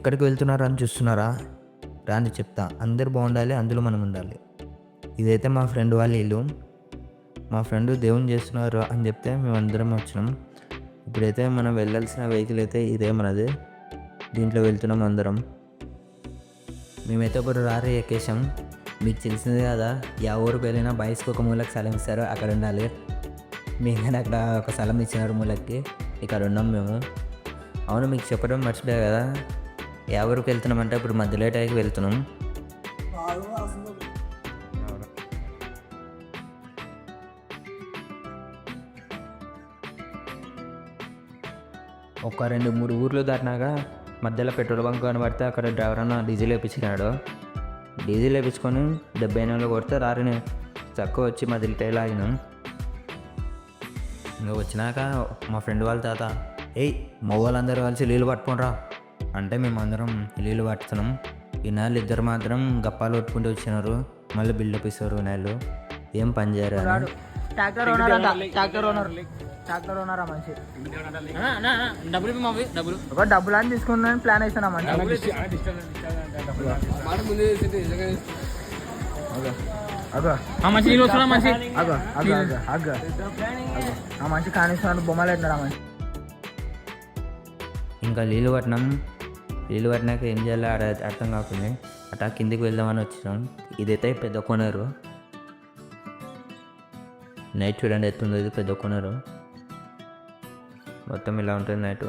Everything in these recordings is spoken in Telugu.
ఎక్కడికి వెళ్తున్నారా అని చూస్తున్నారా? రాని చెప్తా. అందరు బాగుండాలి అందులో మనం ఉండాలి. ఇదైతే మా ఫ్రెండ్ వాళ్ళ ఇల్లు. మా ఫ్రెండ్ దేవుని చేస్తున్నారు అని చెప్తే మేము అందరం వచ్చినాం. ఇప్పుడైతే మనం వెళ్ళాల్సిన వెహికల్ అయితే ఇదే మనది. దీంట్లో వెళ్తున్నాం అందరం. మేమైతే ఒకరు రారే ఎక్కేసాం మీకు తెలిసింది కదా యా ఊరికి వెళ్ళినా బైస్కి ఒక మూలకి స్థలం ఇస్తారు అక్కడ ఉండాలి. మేము కానీ అక్కడ ఒక స్థలం ఇచ్చినారు మూలకి. ఇక్కడ ఉన్నాం మేము. అవును మీకు చెప్పడం మర్చిపోయా కదా? ఎవరికి ఊరికి వెళ్తున్నామంటే ఇప్పుడు మధ్యలో టైంకి వెళ్తున్నాం. ఒక రెండు మూడు ఊర్లు దాటినాక మధ్యలో పెట్రోల్ బంక్ కనబడితే అక్కడ డ్రైవర్ అన్న డీజిల్ వేయించినాడు డీజిల్ వేయించుకొని డెబ్బై నెలలు కొడితే రారిని తక్కువ వచ్చి మధ్యలో టైల్ ఆగినాం ఇంకా వచ్చినాక మా ఫ్రెండ్ వాళ్ళ తాత ఏయ్ మగవాళ్ళందరూ కలిసి నీళ్ళు పట్టుకోనరా అంటే మేము అందరం నీళ్ళు పట్టుతున్నాం ఈ నెలలు ఇద్దరు మాత్రం గప్పాలు కొట్టుకుంటూ వచ్చినారు. మళ్ళీ బిల్డప్ ఇస్తారు నెలలు ఏం పని చేయరు అని. ట్రాక్టర్ ఓనర్ అంట. Tractor owner. ట్రాక్టర్ ఓనర్ మంచి. డబ్బులు ఇవ్వు మావి డబ్బులు. ఒక డబ్బులు అని తీసుకుందని ప్లాన్ వేస్తున్నా మంచి. మంచి మంచి. అగో అగో అగో అగో. ఆ మంచి కానిస్తున్నాడు బొమ్మలు పెట్టినాడు మంచి. ఇంకా నీళ్ళు పట్టినాం. నీళ్ళు పట్టినాక ఏం చేయాలో అర్థం కాకుండా. అట్లా కిందికి వెళ్దామని వచ్చినాం. ఇదైతే పెద్ద కొనరు. నైట్ చూడండి ఎత్తుందో ఇది పెద్ద కొనరు. మొత్తం ఇలా ఉంటుంది నైట్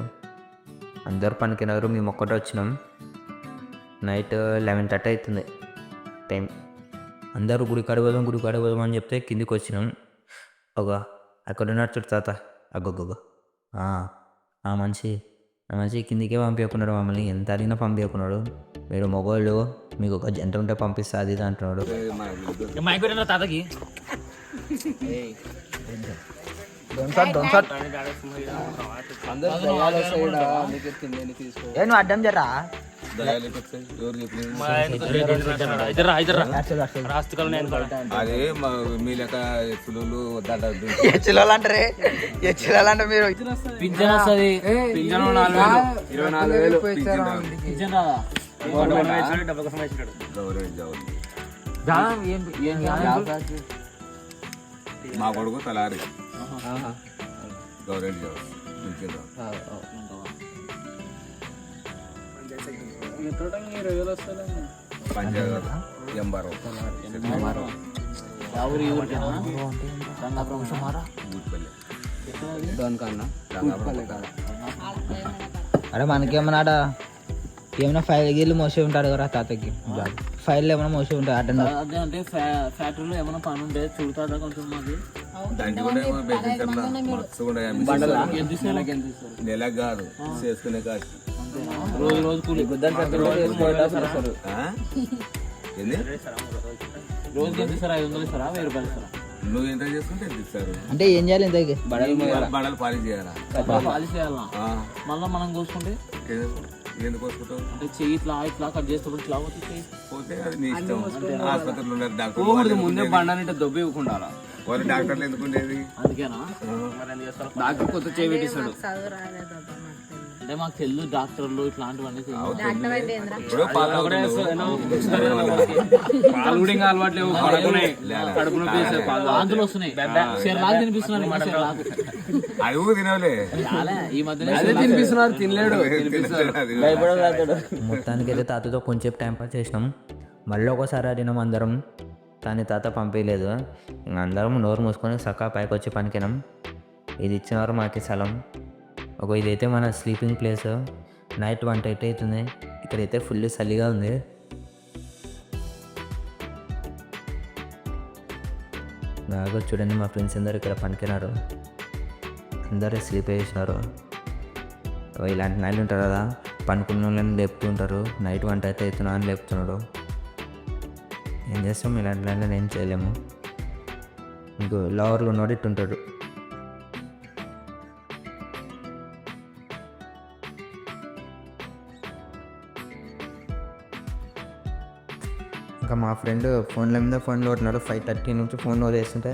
అందరు పనికినారు మేము ఒక్కటే వచ్చినాం. నైట్ లెవెన్ థర్టీ అవుతుంది. టైం అందరూ గుడి కడగదాం గుడి కడగదాం అని చెప్తే కిందికి వచ్చినాం. ఒక అక్కడ ఉన్నాడు చూడు తాత. అగ్గొగ్గ ఆ మనిషి. మనిషి కిందికే పంపించుకున్నాడు మమ్మల్ని. ఎంత అడిగినా పంపించుకున్నాడు మీరు మగవాళ్ళు మీకు ఒక జంట ఉంటే పంపిస్తా అది ఇది అంటున్నాడు. తాతకి. నువ్వు అడ్డం జర్రా అదే మా లెక్క హెచ్చులలో అంటారే అంటే మీరు పింఛన్ వస్తుంది పింఛన్ ఇరవై నాలుగు వేలు పింఛన్ కోసం మా కొడుకు తలారి గవర్నమెంట్ జాబ్ పింఛన్ పంజాబ్ ఎంబారో ఎవరు ఊరికేనా రంగాపురం. సుమారా ఊరిపల్లి అరే మనకేమన్నా ఆడ ఏమైనా ఫైల్ గీళ్ళు మోసి ఉంటాడు కదా తాతకి? ఫైల్ ఏమైనా మోసి ఉంటాయి అటెండర్ అదే అంటే ఫ్యాక్టరీలో ఏమైనా పని ఉంటే చూడతాదా కొంచెం మాది? నెలకు కాదు చేసుకునే కాదు. రోజు రోజు కూలి ఆ? ఏంది? రోజుకి ఎంత ఇస్తారా? ఐదు వందలు ఇస్తారా? వెయ్యి రూపాయలు ఇస్తారా? నువ్వు ఎంత చేసుకుంటే ఎంత ఇస్తారు? అంటే ఏం చేయాలి ఇంతకి? బడలు పాలిష్ చేయాలా? పాలిష్ చేయాలా? ఆ. మళ్ళీ మనం కోసుకుంటే? ఎందుకు- అంటే చెయ్యి ఇట్లా ఇట్లా కట్ చేసేటప్పుడు ఇట్లా పోతే చెయ్యి. పోతే అది నీ ఇష్టం. ఆసుపత్రిలో ఉన్నారు డాక్టర్ ముందే బండాలంటే దొబ్బి ఇవ్వకుండా వాళ్ళు డాక్టర్లు ఎందుకు ఉండేది? అందుకేనా? డాక్టర్ కొత్త చేయి పెట్టిస్తాడు. అంటే మాకు తెలుసు డాక్టర్లు ఇట్లాంటివన్నీ తెలియదు. ఇప్పుడు పాలు అలవాటు లేవు. కడుపు నొప్పి వేసే పాలు వాంతులు వస్తున్నాయి. షెర్లాక్ తినిపిస్తున్నాను ఇంకా షెర్లాక్ అది కూడా తినవులే చాలే ఈ మధ్యన అదే తినిపిస్తున్నారు తినలేడు మొత్తానికైతే తాతతో కొంచెం టైం పాస్ చేసినాం. మళ్ళీ ఒకసారి అడిగినాం అందరం. కానీ తాత పంపించలేదు. ఇంక అందరం నోరు మూసుకొని సక్కా పైకి వచ్చి పనికినాం. ఇది ఇచ్చినారు మాకు స్థలం ఒక ఇదైతే మన sleeping place night one eight అవుతుంది. ఇక్కడైతే ఫుల్ చలిగా ఉంది. బాగా చూడండి మా ఫ్రెండ్స్ అందరు ఇక్కడ పనికినారు అందరూ స్లీప్ వేసినారు ఇలాంటి నైట్లు ఉంటారు కదా. పనుకున్న వాళ్ళని లేపుతుంటారు. నైట్ వంట అయితే అవుతున్నా అని లేపుతున్నాడు. ఏం చేస్తాం? ఇలాంటి నైట్లను ఏం చేయలేము. ఇంకో లవర్లు ఉన్నోడు ఇట్టుంటాడు. ఇంకా మా ఫ్రెండ్ ఫోన్ల మీద ఫోన్లో కొట్టినాడు ఫైవ్ థర్టీ నుంచి ఫోన్లో వదిలేస్తుంటే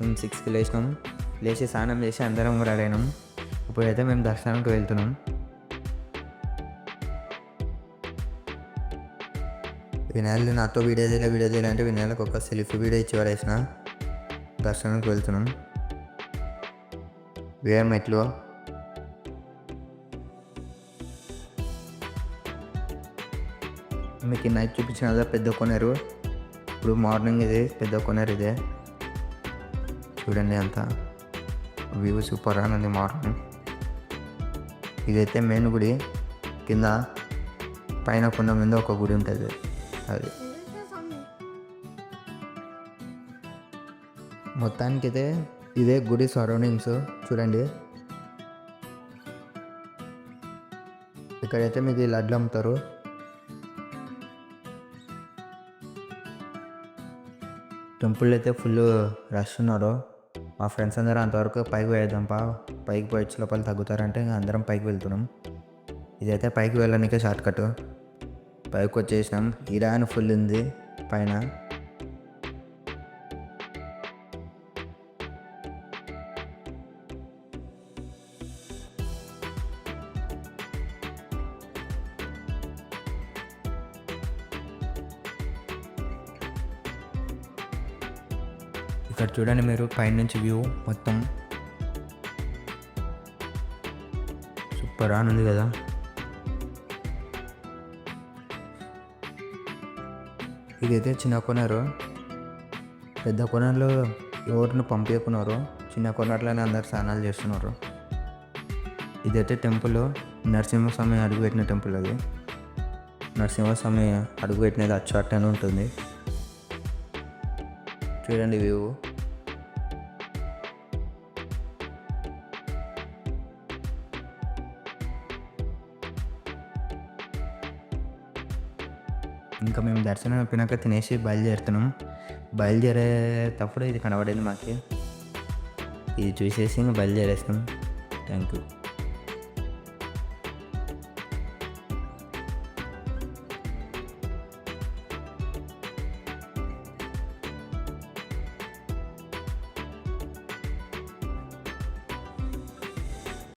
మేము సిక్స్కి లేచినాం. లేచి స్నానం చేసి అందరం రెడీ అయినాం. ఇప్పుడైతే మేము దర్శనానికి వెళ్తున్నాం. వినాయలు నాతో వీడియో చేయాలి వీడియో చేయాలంటే వినాయలకు ఒక సెల్ఫీ వీడియో ఇచ్చి పడేసిన. దర్శనానికి వెళ్తున్నాం. వే మెట్లు మీకు నైట్ చూపించిన కదా పెద్ద కొనేరు. ఇప్పుడు మార్నింగ్ ఇది పెద్ద కొనేరు ఇదే. చూడండి అంతా. వ్యూ సూపర్ అని మార్నింగ్ ఇదైతే మెయిన్ గుడి. కింద పైన కొండ మీద ఒక గుడి ఉంటుంది. అది. మొత్తానికి అయితే ఇదే గుడి సరౌండింగ్స్ చూడండి. ఇక్కడైతే మీకు లడ్లు అమ్ముతారు. టెంపుల్ అయితే ఫుల్ రష్ ఉన్నారు. మా ఫ్రెండ్స్ అందరూ అంతవరకు పైకి పోయేద్దాం పా పైకి పోయొచ్చు లోపల తగ్గుతారంటే ఇంకా అందరం పైకి వెళ్తున్నాం. ఇదైతే పైకి వెళ్ళడానికే షార్ట్ కట్ పైకి వచ్చేసినాం ఇరాన్ ఫుల్ ఉంది పైన. ఇక్కడ చూడండి మీరు పైనుంచి వ్యూ మొత్తం. సూపర్ అని ఉంది కదా. ఇదైతే చిన్న కొనరు. పెద్ద కొనలో ఎవరిని పంపించుకున్నారు చిన్న కొనట్లోనే అందరు స్నానాలు చేస్తున్నారు. ఇదైతే టెంపుల్ నరసింహస్వామి అడుగుపెట్టిన టెంపుల్ అది. నరసింహస్వామి అడుగుపెట్టినది అచ్చు అట్టనే ఉంటుంది. చూడండి వ్యూ. ఇంకా మేము దర్శనం అయిపోయినాక తినేసి బయలుదేరుతున్నాం. బయలుదేరేటప్పుడు ఇది కనబడింది మాకు. ఇది చూసేసి ఇంకా బయలుదేరేస్తాం. Thank you